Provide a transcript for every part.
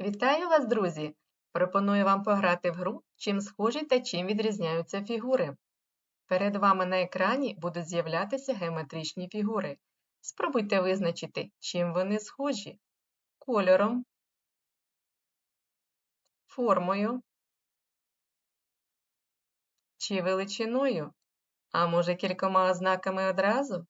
Вітаю вас, друзі! Пропоную вам пограти в гру, чим схожі та чим відрізняються фігури. Перед вами на екрані будуть з'являтися геометричні фігури. Спробуйте визначити, чим вони схожі кольором, формою чи величиною, а може кількома ознаками одразу?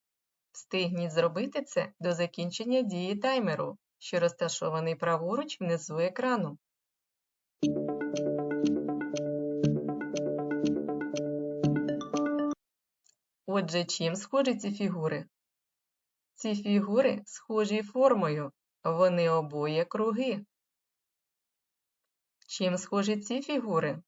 Встигніть зробити це до закінчення дії таймеру, що розташований праворуч внизу екрану. Отже, чим схожі ці фігури? Ці фігури схожі формою, вони обоє круги. Чим схожі ці фігури?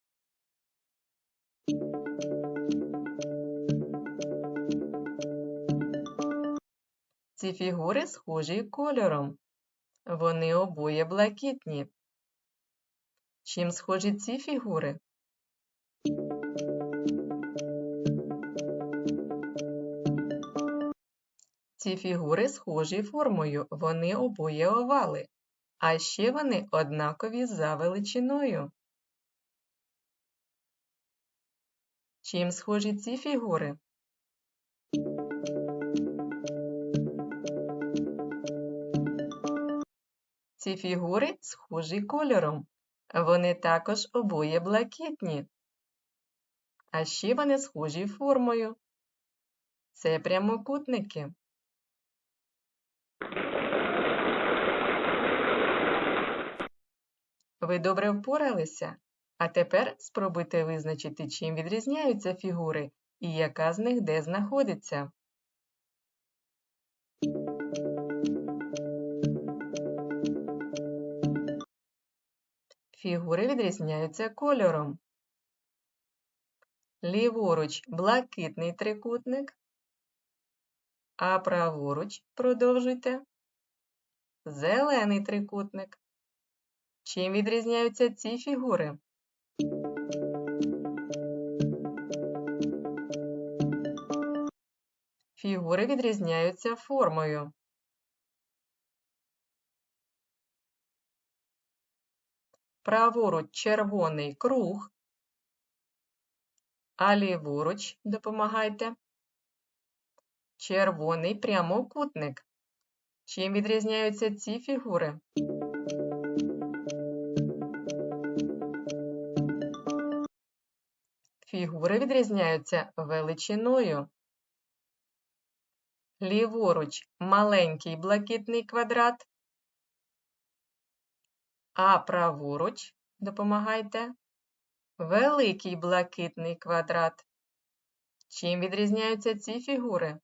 Ці фігури схожі кольором. Вони обоє блакитні. Чим схожі ці фігури? Ці фігури схожі формою, вони обоє овали, а ще вони однакові за величиною. Чим схожі ці фігури? Ці фігури схожі кольором. Вони також обоє блакитні. А ще вони схожі формою. Це прямокутники. Ви добре впоралися? А тепер спробуйте визначити, чим відрізняються фігури і яка з них де знаходиться. Фігури відрізняються кольором. Ліворуч блакитний трикутник, а праворуч продовжуйте зелений трикутник. Чим відрізняються ці фігури? Фігури відрізняються формою. Праворуч червоний круг, а ліворуч допомагайте. Червоний прямокутник. Чим відрізняються ці фігури? Фігури відрізняються величиною. Ліворуч маленький блакитний квадрат, а праворуч допомагайте великий блакитний квадрат. Чим відрізняються ці фігури?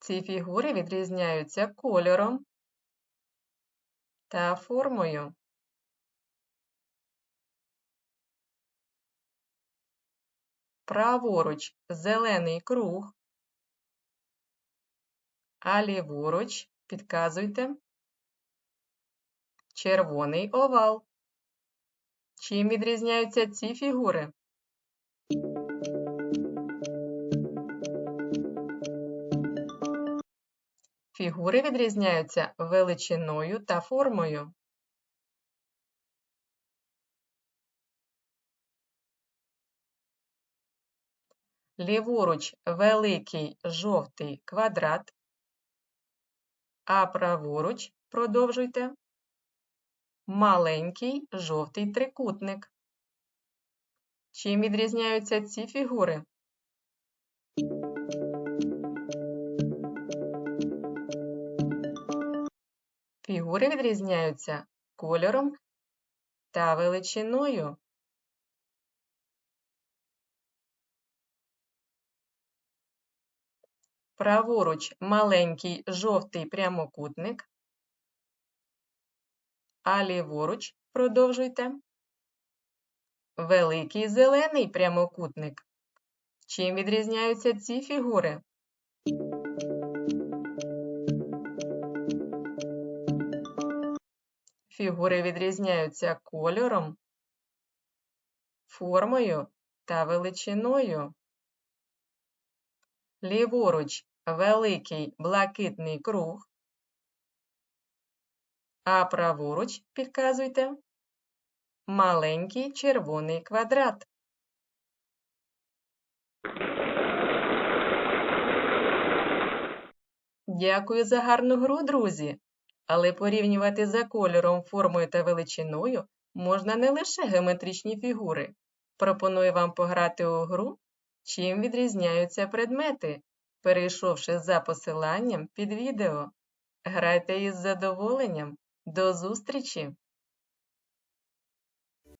Ці фігури відрізняються кольором та формою. Праворуч зелений круг, а ліворуч підказуйте червоний овал. Чим відрізняються ці фігури? Фігури відрізняються величиною та формою. Ліворуч великий жовтий квадрат, а праворуч продовжуйте маленький жовтий трикутник. Чим відрізняються ці фігури? Фігури відрізняються кольором та величиною. Праворуч маленький жовтий прямокутник, а ліворуч продовжуйте. Великий зелений прямокутник. Чим відрізняються ці фігури? фігури відрізняються кольором, формою та величиною. Ліворуч великий блакитний круг, а праворуч підказуйте маленький червоний квадрат. Дякую за гарну гру, друзі! Але порівнювати за кольором, формою та величиною можна не лише геометричні фігури. Пропоную вам пограти у гру, чим відрізняються предмети, перейшовши за посиланням під відео. Грайте із задоволенням! До зустрічі!